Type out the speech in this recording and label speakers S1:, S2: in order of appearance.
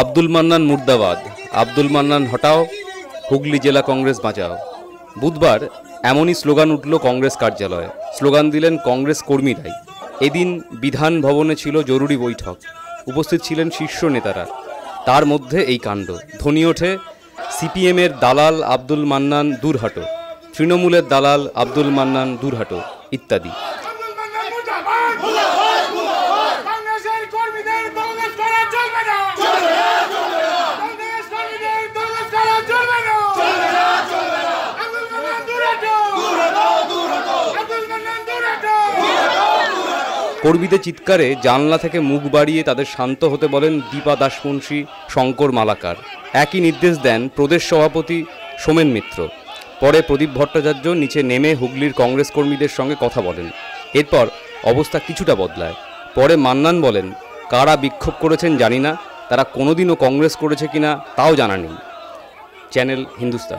S1: আব্দুল মান্নান মুর্দাবাদ, আব্দুল মান্নান হটাও, হুগলি জেলা কংগ্রেস বাঁচাও। বুধবার এমনই স্লোগান উঠল কংগ্রেস কার্যালয়ে। স্লোগান দিলেন কংগ্রেস কর্মীরাই। এদিন বিধান ভবনে ছিল জরুরি বৈঠক। উপস্থিত ছিলেন শীর্ষ নেতারা। তার মধ্যে এই কাণ্ড। ধ্বনি ওঠে সিপিএমের দালাল আব্দুল মান্নান দূরহাটো, তৃণমূলের দালাল আব্দুল মান্নান দূরহাটো ইত্যাদি
S2: আব্দুল মান্নান মুর্দাবাদ মুর্দাবাদ মুর্দাবাদ কংগ্রেসের কর্মীদের দলগাছ করা চলবে না চলবে না চলবে না কংগ্রেস কর্মীদের দলগাছ করা চলবে না চলবে না চলবে না আব্দুল মান্নান দূর হটো দূর হটো দূর হটো আব্দুল মান্নান দূর হটো
S1: কর্মীদের চিৎকারে জানলা থেকে মুখ বাড়িয়ে তাদের শান্ত হতে বলেন দীপা দাসমুন্সী শঙ্কর মালাকার। একই নির্দেশ দেন প্রদেশ সভাপতি সোমেন মিত্র। পরে প্রদীপ ভট্টাচার্য নিচে নেমে হুগলির কংগ্রেস কর্মীদের সঙ্গে কথা বলেন। এরপর অবস্থা কিছুটা বদলায়। পরে মান্নান বলেন, কারা বিক্ষোভ করেছেন জানি না, তারা কোনোদিনও কংগ্রেস করেছে কিনা তাও জানা নেই। চ্যানেল হিন্দুস্তান।